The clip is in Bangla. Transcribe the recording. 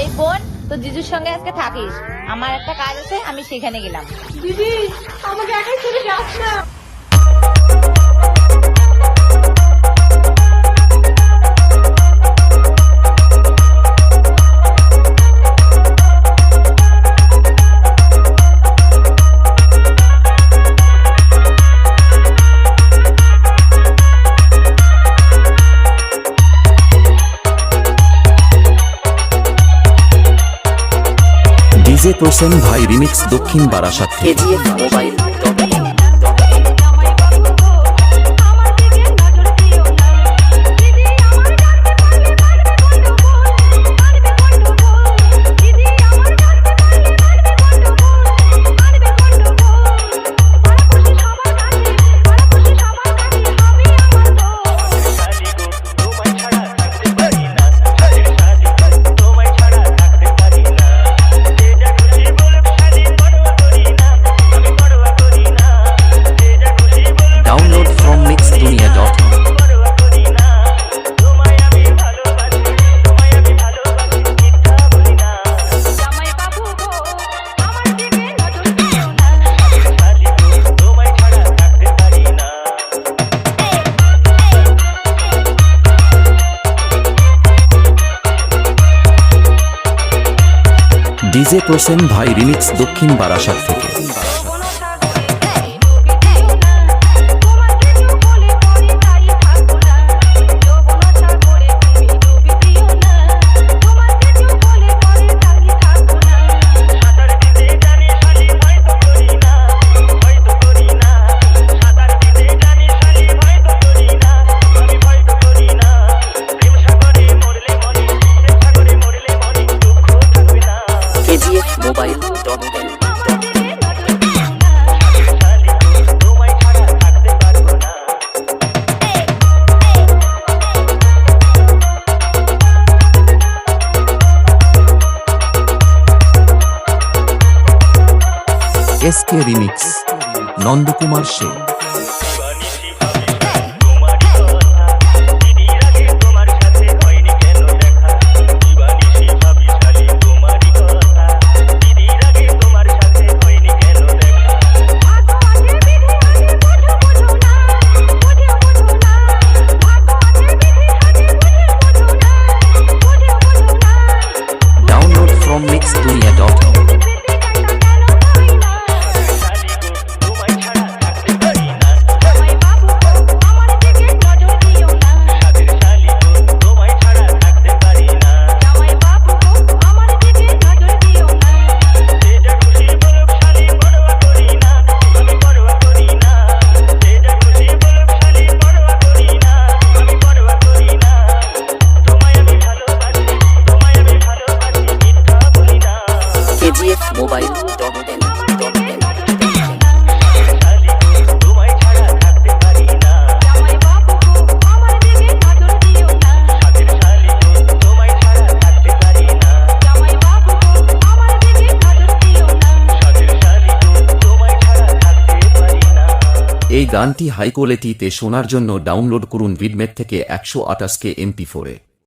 এই বোন, তো জিজুর সঙ্গে আজকে থাকিস। আমার একটা কাজ আছে, আমি সেখানে গেলাম। দিদি, আমাকে একাই ছেড়ে যাস না। ডিজে প্রসেন ভাই রিমিক্স দক্ষিণ বারাসাত থেকে। ডিজে প্রসেন ভাই রিমিক্স দক্ষিণ বারাসাত থেকে। S K remix Nandakumar say download from mix Dunia dot com এই গানটি হাই কোয়ালিটিতে শোনার জন্য ডাউনলোড করুন ভিডমেট থেকে একশো আটাশকে এমপি ফোরে